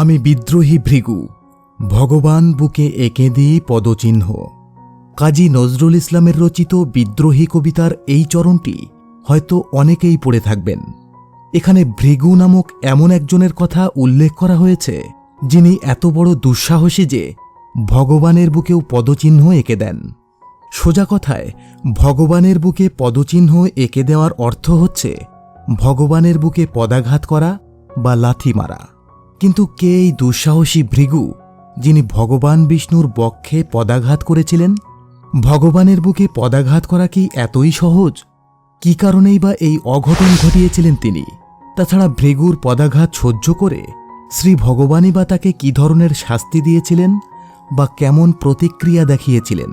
আমি বিদ্রোহী ভৃগু, ভগবান বুকে এঁকে দিই পদচিহ্ন। কাজী নজরুল ইসলামের রচিত বিদ্রোহী কবিতার এই চরণটি হয়তো অনেকেই পড়ে থাকবেন। এখানে ভৃগু নামক এমন একজনের কথা উল্লেখ করা হয়েছে, যিনি এত বড় দুঃসাহসী যে ভগবানের বুকেও পদচিহ্ন এঁকে দেন। সোজা কথায়, ভগবানের বুকে পদচিহ্ন এঁকে দেওয়ার অর্থ হচ্ছে ভগবানের বুকে পদাঘাত করা বা লাথি মারা। কিন্তু কে এই দুঃসাহসী ভৃগু, যিনি ভগবান বিষ্ণুর বক্ষে পদাঘাত করেছিলেন? ভগবানের বুকে পদাঘাত করা কি এতই সহজ? কি কারণেই বা এই অঘটন ঘটিয়েছিলেন তিনি? তাছাড়া ভৃগুর পদাঘাত সহ্য করে শ্রী ভগবানই বা তাকে কি ধরনের শাস্তি দিয়েছিলেন বা কেমন প্রতিক্রিয়া দেখিয়েছিলেন?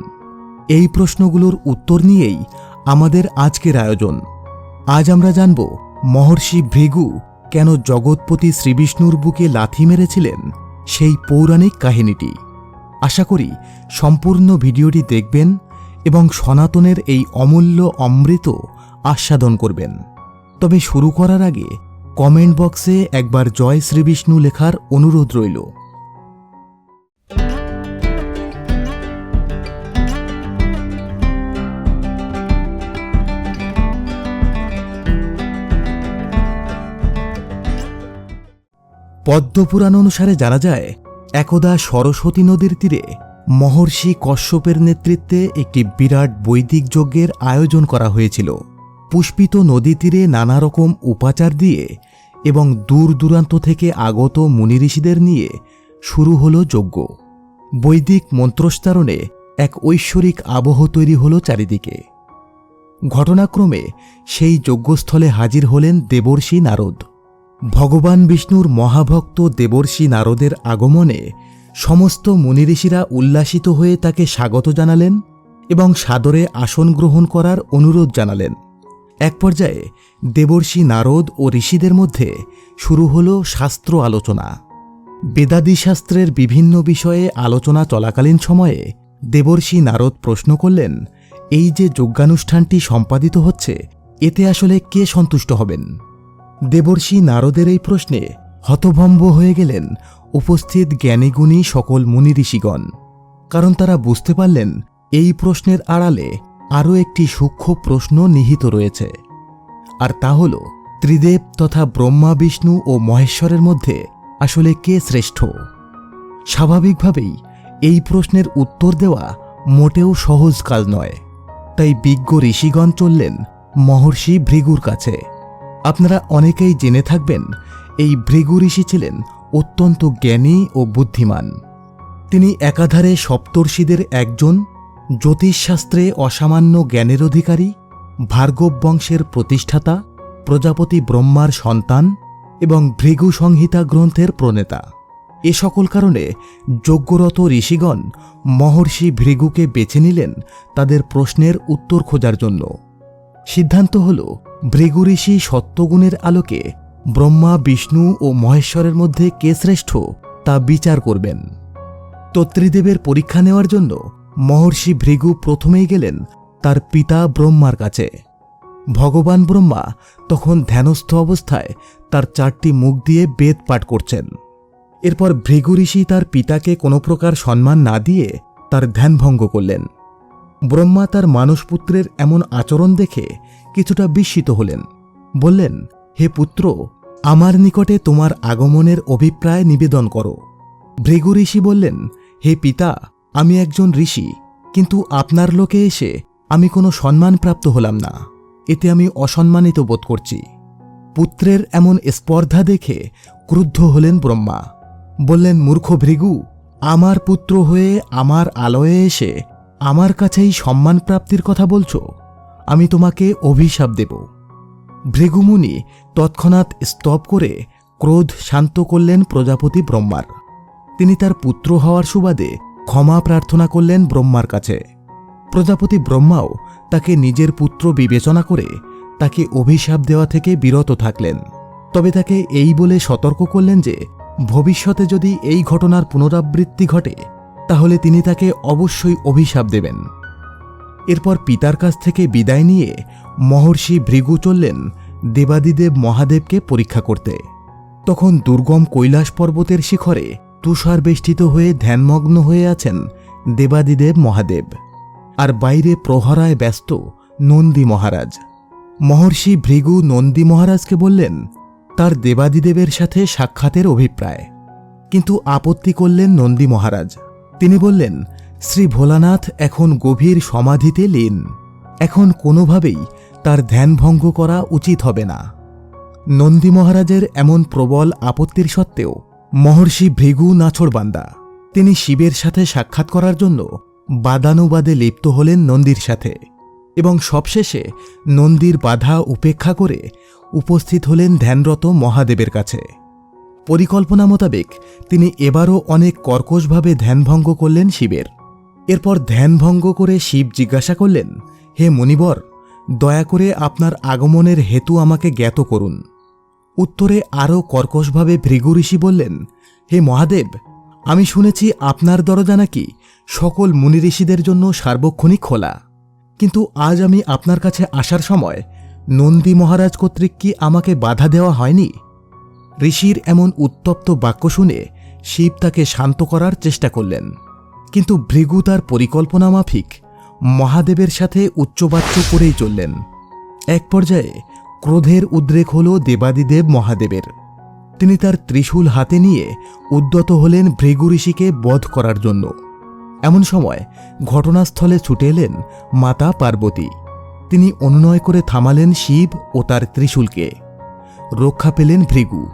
এই প্রশ্নগুলোর উত্তর নিয়েই আমাদের আজকের আয়োজন। আজ আমরা জানব মহর্ষি ভৃগু কেন জগৎপতি শ্রীবিষ্ণুর বুকে লাথি মেরেছিলেন সেই পৌরাণিক কাহিনীটি। আশা করি সম্পূর্ণ ভিডিওটি দেখবেন এবং সনাতনের এই অমূল্য অমৃত আস্বাদন করবেন। তবে শুরু করার আগে কমেন্ট বক্সে একবার জয় শ্রীবিষ্ণু লেখার অনুরোধ রইল। পদ্মপুরাণ অনুসারে জানা যায়, একদা সরস্বতী নদীর তীরে মহর্ষি কশ্যপের নেতৃত্বে একটি বিরাট বৈদিক যজ্ঞের আয়োজন করা হয়েছিল। পুষ্পিত নদী তীরে নানা রকম উপাচার দিয়ে এবং দূর দূরান্ত থেকে আগত মুনিঋষিদের নিয়ে শুরু হল যজ্ঞ। বৈদিক মন্ত্রস্তারণে এক ঐশ্বরিক আবহ তৈরি হল চারিদিকে। ঘটনাক্রমে সেই যজ্ঞস্থলে হাজির হলেন দেবর্ষি নারদ। ভগবান বিষ্ণুর মহাভক্ত দেবর্ষি নারদের আগমনে সমস্ত মুনিঋষিরা উল্লাসিত হয়ে তাকে স্বাগত জানালেন এবং সাদরে আসন গ্রহণ করার অনুরোধ জানালেন। এক পর্যায়ে দেবর্ষি নারদ ও ঋষিদের মধ্যে শুরু হল শাস্ত্র আলোচনা। বেদাদি শাস্ত্রের বিভিন্ন বিষয়ে আলোচনা চলাকালীন সময়ে দেবর্ষি নারদ প্রশ্ন করলেন, এই যে যজ্ঞানুষ্ঠানটি সম্পাদিত হচ্ছে, এতে আসলে কে সন্তুষ্ট হবেন? দেবর্ষি নারদের এই প্রশ্নে হতভম্ব হয়ে গেলেন উপস্থিত জ্ঞানীগুণী সকল মুনি ঋষিগণ, কারণ তারা বুঝতে পারলেন এই প্রশ্নের আড়ালে আরও একটি সূক্ষ্ম প্রশ্ন নিহিত রয়েছে। আর তা হল, ত্রিদেব তথা ব্রহ্মা, বিষ্ণু ও মহেশ্বরের মধ্যে আসলে কে শ্রেষ্ঠ? স্বাভাবিকভাবেই এই প্রশ্নের উত্তর দেওয়া মোটেও সহজ কাজ নয়, তাই বিজ্ঞ ঋষিগণ চললেন মহর্ষি ভৃগুর কাছে। আপনারা অনেকেই জেনে থাকবেন, এই ভৃগু ঋষি ছিলেন অত্যন্ত জ্ঞানী ও বুদ্ধিমান। তিনি একাধারে সপ্তর্ষিদের একজন, জ্যোতিষশাস্ত্রে অসামান্য জ্ঞানের অধিকারী, ভার্গব বংশের প্রতিষ্ঠাতা, প্রজাপতি ব্রহ্মার সন্তান এবং ভৃগু সংহিতা গ্রন্থের প্রণেতা। এ সকল কারণে যজ্ঞরত ঋষিগণ মহর্ষি ভৃগুকে বেছে নিলেন তাদের প্রশ্নের উত্তর খোঁজার জন্য। সিদ্ধান্ত হল ভৃগু ঋষি সত্যগুণের আলোকে ব্রহ্মা, বিষ্ণু ও মহেশ্বরের মধ্যে কে শ্রেষ্ঠ তা বিচার করবেন। তো ত্রিদেবের পরীক্ষা নেওয়ার জন্য মহর্ষি ভৃগু প্রথমেই গেলেন তার পিতা ব্রহ্মার কাছে। ভগবান ব্রহ্মা তখন ধ্যানস্থ অবস্থায় তার চারটি মুখ দিয়ে বেদ পাঠ করছেন। এরপর ভৃগু ঋষি তার পিতাকে কোনো প্রকার সম্মান না দিয়ে তার ধ্যানভঙ্গ করলেন। ব্রহ্মা তার মানসপুত্রের এমন আচরণ দেখে কিছুটা বিস্মিত হলেন। বললেন, হে পুত্র, আমার নিকটে তোমার আগমনের অভিপ্রায় নিবেদন করো। ভৃগু ঋষি বললেন, হে পিতা, আমি একজন ঋষি, কিন্তু আপনার লোকে এসে আমি কোনো সম্মানপ্রাপ্ত হলাম না। এতে আমি অসম্মানিত বোধ করছি। পুত্রের এমন স্পর্ধা দেখে ক্রুদ্ধ হলেন ব্রহ্মা। বললেন, মূর্খ ভৃগু, আমার পুত্র হয়ে আমার আলয়ে এসে আমার কাছেই সম্মান প্রাপ্তির কথা বলছো? আমি তোমাকে অভিশাপ দেব। ভৃগুমুনি তৎক্ষণাৎ স্তব করে ক্রোধ শান্ত করলেন প্রজাপতি ব্রহ্মার। তিনি তার পুত্র হওয়ার সুবাদে ক্ষমা প্রার্থনা করলেন ব্রহ্মার কাছে। প্রজাপতি ব্রহ্মাও তাকে নিজের পুত্র বিবেচনা করে তাকে অভিশাপ দেওয়া থেকে বিরত থাকলেন। তবে তাকে এই বলে সতর্ক করলেন যে, ভবিষ্যতে যদি এই ঘটনার পুনরাবৃত্তি ঘটে, তাহলে তিনি তাকে অবশ্যই অভিশাপ দেবেন। এরপর পিতার কাছ থেকে বিদায় নিয়ে মহর্ষি ভৃগু চললেন দেবাদিদেব মহাদেবকে পরীক্ষা করতে। তখন দুর্গম কৈলাস পর্বতের শিখরে তুষার বেষ্টিত হয়ে ধ্যানমগ্ন হয়ে আছেন দেবাদিদেব মহাদেব আর বাইরে প্রহরায় ব্যস্ত নন্দী মহারাজ। মহর্ষি ভৃগু নন্দী মহারাজকে বললেন, তার দেবাদিদেবের সাথে সাক্ষাতের অভিপ্রায়। কিন্তু আপত্তি করলেন নন্দী মহারাজ। তিনি বললেন শ্রী ভোলানাথ এখন গভীর সমাধিতে লীন। এখন কোনোভাবেই তার ধ্যানভঙ্গ করা উচিত হবে না। নন্দী মহারাজের এমন প্রবল আপত্তির সত্ত্বেও মহর্ষি ভৃগু নাছড়বান্দা, তিনি শিবের সাথে সাক্ষাৎ করার জন্য বাদানুবাদে লিপ্ত হলেন নন্দীর সাথে এবং সবশেষে নন্দীর বাধা উপেক্ষা করে উপস্থিত হলেন ধ্যানরত মহাদেবের কাছে। পরিকল্পনা মোতাবেক তিনি এবারও অনেক কর্কশভাবে ধ্যানভঙ্গ করলেন শিবের। এরপর ধ্যানভঙ্গ করে শিব জিজ্ঞাসা করলেন, হে মণিবর দয়া করে আপনার আগমনের হেতু আমাকে জ্ঞাত করুন। উত্তরে আরও কর্কশভাবে ভৃগু ঋষি বললেন, হে মহাদেব, আমি শুনেছি আপনার দরজা নাকি সকল মুনি ঋষিদের জন্য সার্বক্ষণিক খোলা। কিন্তু আজ আমি আপনার কাছে আসার সময় নন্দী মহারাজ কর্তৃক কি আমাকে বাধা দেওয়া হয়নি? ঋষির এমন উত্তপ্ত বাক্য শুনে শিব তাকে শান্ত করার চেষ্টা করলেন। কিন্তু ভৃগু তার পরিকল্পনা মাফিক মহাদেবের সাথে উচ্চবাচ্য করেই চললেন। এক পর্যায়ে ক্রোধের উদ্রেক হল দেবাদিদেব মহাদেবের। তিনি তার ত্রিশূল হাতে নিয়ে উদ্যত হলেন ভৃগু ঋষিকে বধ করার জন্য। এমন সময় ঘটনাস্থলে ছুটে এলেন মাতা পার্বতী। তিনি অনুনয় করে থামালেন শিব ও তার ত্রিশূলকে। রক্ষা পেলেন ভৃগু।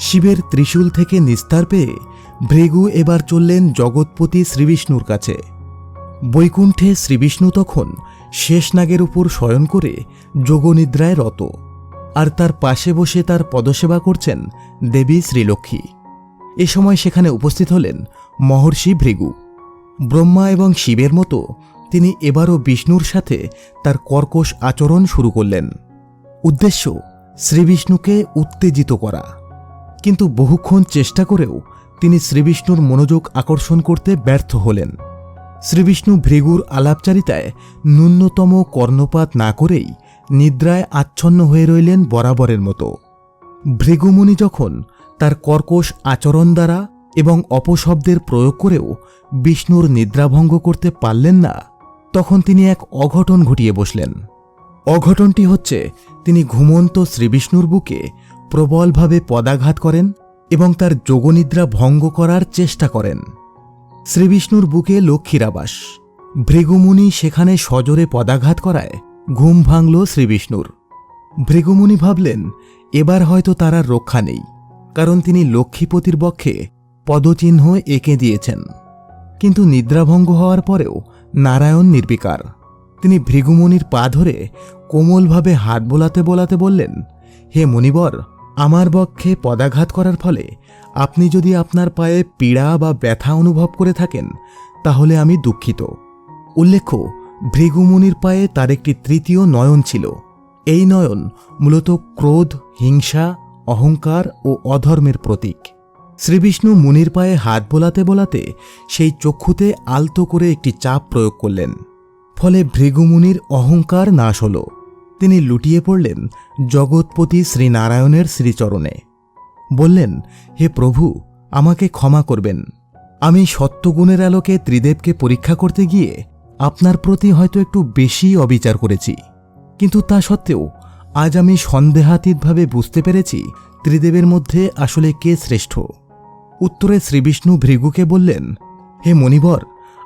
শিবের ত্রিশূল থেকে নিস্তার পেয়ে ভৃগু এবার চললেন জগৎপতি শ্রীবিষ্ণুর কাছে। বৈকুণ্ঠে শ্রীবিষ্ণু তখন শেষনাগের উপর শয়ন করে যোগনিদ্রায় রত, আর তার পাশে বসে তার পদসেবা করছেন দেবী শ্রীলক্ষ্মী। এ সময় সেখানে উপস্থিত হলেন মহর্ষি ভৃগু। ব্রহ্মা এবং শিবের মতো তিনি এবারও বিষ্ণুর সাথে তার কর্কশ আচরণ শুরু করলেন। উদ্দেশ্য শ্রীবিষ্ণুকে উত্তেজিত করা, কিন্তু বহুক্ষণ চেষ্টা করেও তিনি শ্রীবিষ্ণুর মনোযোগ আকর্ষণ করতে ব্যর্থ হলেন। শ্রীবিষ্ণু ভৃগুর আলাপচারিতায় ন্যূনতম কর্ণপাত না করেই নিদ্রায় আচ্ছন্ন হয়ে রইলেন বরাবরের মতো। ভৃগুমুনি যখন তার কর্কশ আচরণ দ্বারা এবং অপশব্দের প্রয়োগ করেও বিষ্ণুর নিদ্রাভঙ্গ করতে পারলেন না, তখন তিনি এক অঘটন ঘটিয়ে বসলেন। অঘটনটি হচ্ছে তিনি ঘুমন্ত শ্রীবিষ্ণুর বুকে প্রবলভাবে পদাঘাত করেন এবং তার যোগনিদ্রা ভঙ্গ করার চেষ্টা করেন। শ্রীবিষ্ণুর বুকে লক্ষ্মীর আবাস ভৃগুমুনি সেখানে সজোরে পদাঘাত করায়, ঘুম ভাঙল শ্রীবিষ্ণুর। ভৃগুমুনি ভাবলেন, এবার হয়তো তার আর রক্ষা নেই, কারণ তিনি লক্ষ্মীপতির পক্ষে পদচিহ্ন এঁকে দিয়েছেন। কিন্তু নিদ্রাভঙ্গ হওয়ার পরেও নারায়ণ নির্বিকার। তিনি ভৃগুমুনির পা ধরে কোমলভাবে হাত বোলাতে বোলাতে বললেন, হে মণিবর আমার পক্ষে পদাঘাত করার ফলে আপনি যদি আপনার পায়ে পীড়া বা ব্যথা অনুভব করে থাকেন, তাহলে আমি দুঃখিত। উল্লেখ্য, ভৃগুমুনির পায়ে তার একটি তৃতীয় নয়ন ছিল। এই নয়ন মূলত ক্রোধ, হিংসা, অহংকার ও অধর্মের প্রতীক। শ্রীবিষ্ণু মুনির পায়ে হাত বোলাতে বোলাতে সেই চক্ষুতে আলতো করে একটি চাপ প্রয়োগ করলেন। ফলে ভৃগুমুনির অহংকার নাশ হল। তিনি লুটিয়ে পড়লেন জগৎপতি শ্রীনারায়ণের শ্রীচরণে। বললেন, হে প্রভু, আমাকে ক্ষমা করবেন। আমি সত্যগুণের আলোকে ত্রিদেবকে পরীক্ষা করতে গিয়ে আপনার প্রতি হয়তো একটু বেশি অবিচার করেছি। কিন্তু তা সত্ত্বেও আজ আমি সন্দেহাতীতভাবে বুঝতে পেরেছি ত্রিদেবের মধ্যে আসলে কে শ্রেষ্ঠ। উত্তরে শ্রীবিষ্ণু ভৃগুকে বললেন, হে মণিবর,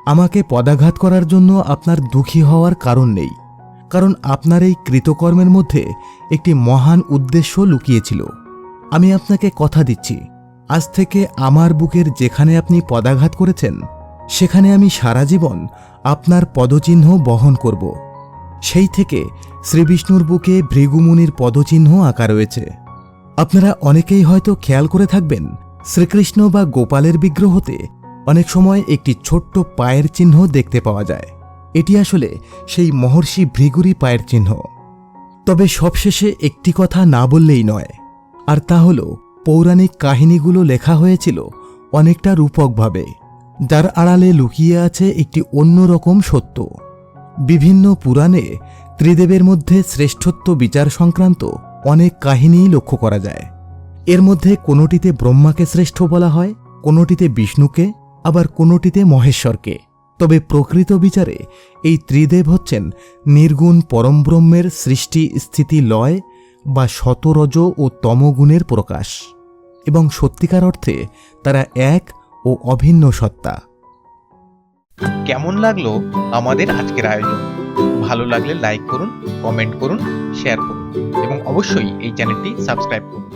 আমাকে পদাঘাত করার জন্য আপনার দুঃখী হওয়ার কারণ নেই। কারণ আপনার এই কৃতকর্মের মধ্যে একটি মহান উদ্দেশ্য লুকিয়েছিল। আমি আপনাকে কথা দিচ্ছি। আজ থেকে আমার বুকের যেখানে আপনি পদাঘাত করেছেন, সেখানে আমি সারা জীবন আপনার পদচিহ্ন বহন করব। সেই থেকে শ্রীবিষ্ণুর বুকে ভৃগুমুনির পদচিহ্ন আঁকা রয়েছে। আপনারা অনেকেই হয়তো খেয়াল করে থাকবেন, শ্রীকৃষ্ণ বা গোপালের বিগ্রহতে অনেক সময় একটি ছোট্ট পায়ের চিহ্ন দেখতে পাওয়া যায়। এটি আসলে সেই মহর্ষি ভৃগুরি পায়ের চিহ্ন। তবে সবশেষে একটি কথা না বললেই নয়, আর তা হল, পৌরাণিক কাহিনীগুলো লেখা হয়েছিল অনেকটা রূপকভাবে, যার আড়ালে লুকিয়ে আছে একটি অন্যরকম সত্য। বিভিন্ন পুরাণে ত্রিদেবের মধ্যে শ্রেষ্ঠত্ব বিচার সংক্রান্ত অনেক কাহিনী লক্ষ্য করা যায়। এর মধ্যে কোনোটিতে ব্রহ্মাকে শ্রেষ্ঠ বলা হয়, কোনোটিতে বিষ্ণুকে, আবার কোনোটিতে মহেশ্বরকে। তবে প্রকৃত বিচারে এই ত্রিদেব হচ্ছেন নির্গুণ পরমব্রহ্মের সৃষ্টি স্থিতি লয় বা শতরজ ও তমগুণের প্রকাশ। এবং সত্যিকার অর্থে তারা এক ও অভিন্ন সত্তা। কেমন লাগল আমাদের আজকের আয়োজন? ভালো লাগলে লাইক করুন কমেন্ট করুন শেয়ার করুন। এবং অবশ্যই এই চ্যানেলটি সাবস্ক্রাইব করুন।